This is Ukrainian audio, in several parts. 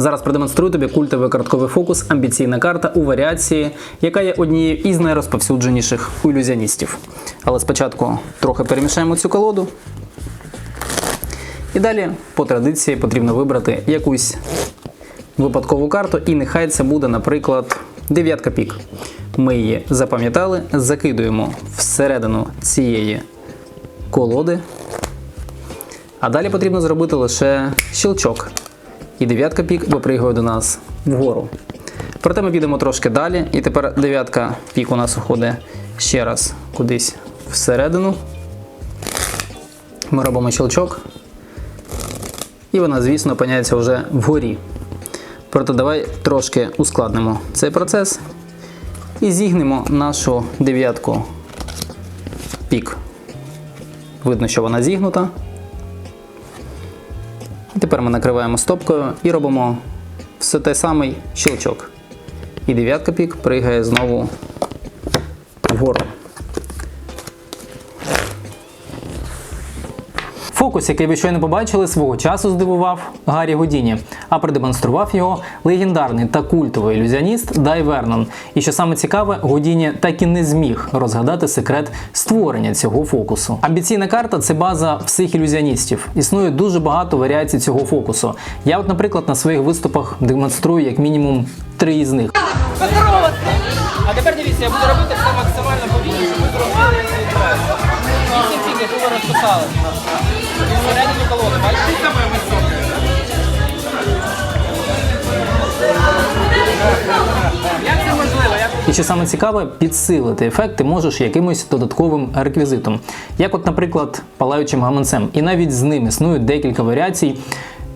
Зараз продемонструю тобі культовий картковий фокус, амбіційна карта у варіації, яка є однією із найрозповсюдженіших ілюзіоністів. Але спочатку трохи перемішаємо цю колоду. І далі, по традиції, потрібно вибрати якусь випадкову карту, і нехай це буде, наприклад, дев'ятка пік. Ми її запам'ятали, закидуємо всередину цієї колоди. А далі потрібно зробити лише щелчок. І дев'ятка пік випригує до нас вгору. Проте ми підемо трошки далі, і тепер дев'ятка пік у нас уходить ще раз кудись всередину. Ми робимо щелчок. І вона, звісно, опиняється вже вгорі. Проте давай трошки ускладнимо цей процес і зігнемо нашу дев'ятку пік. Видно, що вона зігнута. І тепер ми накриваємо стопкою і робимо все той самий щелчок. І дев'ятка пік пригає знову вгору. Фокус, який ви щойно побачили, свого часу здивував Гаррі Гудіні, а продемонстрував його легендарний та культовий ілюзіоніст Дай Вернон. І що саме цікаве, Гудіні так і не зміг розгадати секрет створення цього фокусу. Амбіційна карта це база всіх ілюзіоністів. Існує дуже багато варіацій цього фокусу. Я, от, наприклад, на своїх виступах демонструю як мінімум три із них. А тепер дивіться, я буду робити все максимально повільно, щоб ви зробили цей трес. Вісім фік, яку ви розписали. І що саме цікаве, підсилити ефект ти можеш якимось додатковим реквізитом, як, от, наприклад, палаючим гаманцем. І навіть з ним існують декілька варіацій.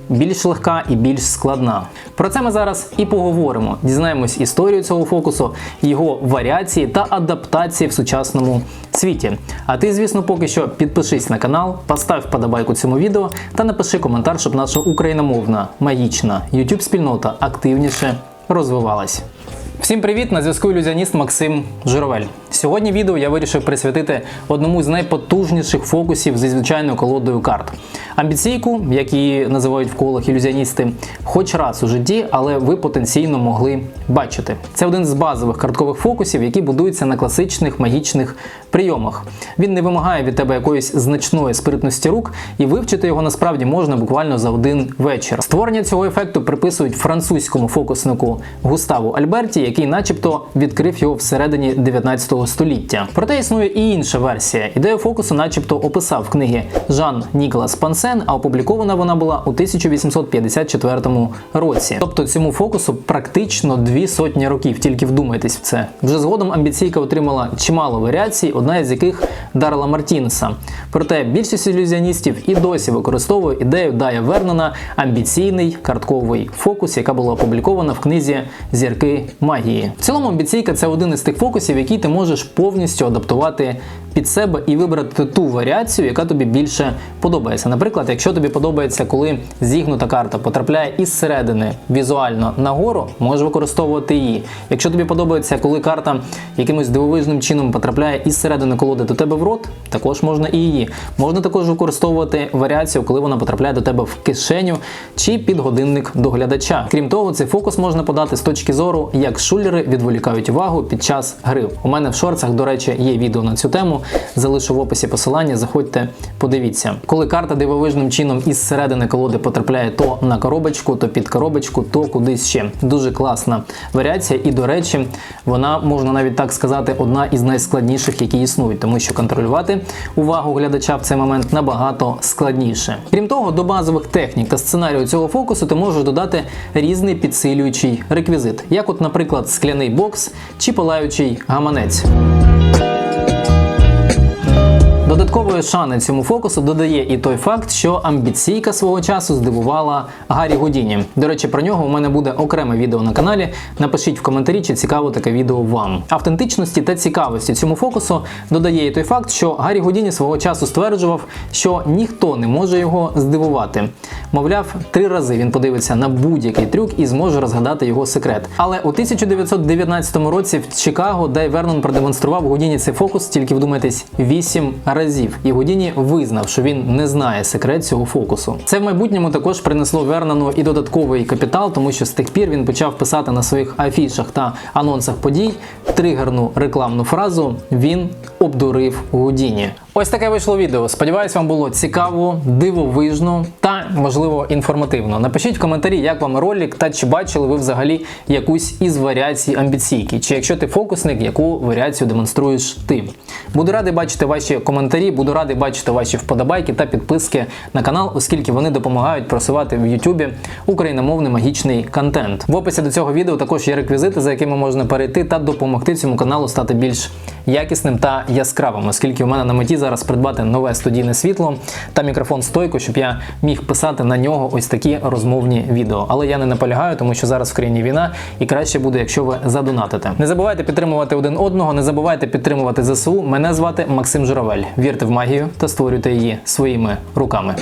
Більш легка і більш складна. Про це ми зараз і поговоримо. Дізнаємось історію цього фокусу, його варіації та адаптації в сучасному світі. А ти, звісно, поки що підпишись на канал, постав вподобайку цьому відео та напиши коментар, щоб наша україномовна магічна YouTube спільнота активніше розвивалась. Всім привіт! На зв'язку ілюзіоніст Максим Журавель. Сьогодні відео я вирішив присвятити одному з найпотужніших фокусів зі звичайною колодою карт. Амбіційку, як її називають в колах ілюзіоністи, хоч раз у житті, але ви потенційно могли бачити. Це один з базових карткових фокусів, які будуються на класичних магічних прийомах. Він не вимагає від тебе якоїсь значної спритності рук, і вивчити його насправді можна буквально за один вечір. Створення цього ефекту приписують французькому фокуснику Густаву Альберті, який, начебто, відкрив його всередині 19 століття. Проте існує і інша версія. Ідею фокусу, начебто, описав книги Жан Ніколас Пансен, а опублікована вона була у 1854 році. Тобто цьому фокусу практично дві сотні років. Тільки вдумайтесь в це. Вже згодом амбіційка отримала чимало варіацій, одна із яких Дарла Мартінеса. Проте більшість ілюзіоністів і досі використовує ідею Дая Вернона амбіційний картковий фокус, яка була опублікована в книзі Зірки магії. В цілому амбіційка це один із тих фокусів, який ти можеш повністю адаптувати під себе і вибрати ту варіацію, яка тобі більше подобається. Наприклад, якщо тобі подобається, коли зігнута карта потрапляє із середини візуально нагору, можеш використовувати її. Якщо тобі подобається, коли карта якимось дивовижним чином потрапляє із середини колоди до тебе в рот, також можна і її. Можна також використовувати варіацію, коли вона потрапляє до тебе в кишеню чи під годинник до глядача. Крім того, цей фокус можна подати з точки зору, як шулери відволікають увагу під час гри. У мене в шорцах, до речі, є відео на цю тему. Залишу в описі посилання. Заходьте, подивіться. Коли карта дивовижним чином із середини колоди потрапляє то на коробочку, то під коробочку, то кудись ще. Дуже класна варіація, і до речі, вона можна навіть так сказати, одна із найскладніших, які існують, тому що контролювати увагу глядача в цей момент набагато складніше. Крім того, до базових технік та сценарію цього фокусу ти можеш додати різний підсилюючий реквізит, як, от, наприклад, скляний бокс чи палаючий гаманець. Peace. Додаткової шани цьому фокусу додає і той факт, що амбіційка свого часу здивувала Гаррі Гудіні. До речі, про нього у мене буде окреме відео на каналі. Напишіть в коментарі, чи цікаво таке відео вам. Автентичності та цікавості цьому фокусу додає і той факт, що Гаррі Гудіні свого часу стверджував, що ніхто не може його здивувати. Мовляв, три рази він подивиться на будь-який трюк і зможе розгадати його секрет. Але у 1919 році в Чикаго Дай Вернон продемонстрував Гудіні цей фокус, тільки вдумайтесь, 8 разів. Разів, і Гудіні визнав, що він не знає секрет цього фокусу. Це в майбутньому також принесло Вернану і додатковий капітал, тому що з тих пір він почав писати на своїх афішах та анонсах подій тригерну рекламну фразу Він обдурив Гудіні. Ось таке вийшло відео. Сподіваюсь, вам було цікаво, дивовижно та можливо інформативно. Напишіть в коментарі, як вам ролик, та чи бачили ви взагалі якусь із варіацій амбіційки, чи якщо ти фокусник, яку варіацію демонструєш ти. Буду радий бачити ваші коментарі, буду радий бачити ваші вподобайки та підписки на канал, оскільки вони допомагають просувати в Ютубі україномовний магічний контент. В описі до цього відео також є реквізити, за якими можна перейти та допомогти цьому каналу стати більш якісним та яскравим, оскільки у мене на меті зараз придбати нове студійне світло та мікрофон стойку, щоб я міг писати на нього ось такі розмовні відео. Але я не наполягаю, тому що зараз в країні війна, і краще буде, якщо ви задонатите. Не забувайте підтримувати один одного, не забувайте підтримувати ЗСУ. Мене звати Максим Журавель. Вірте в магію та створюйте її своїми руками.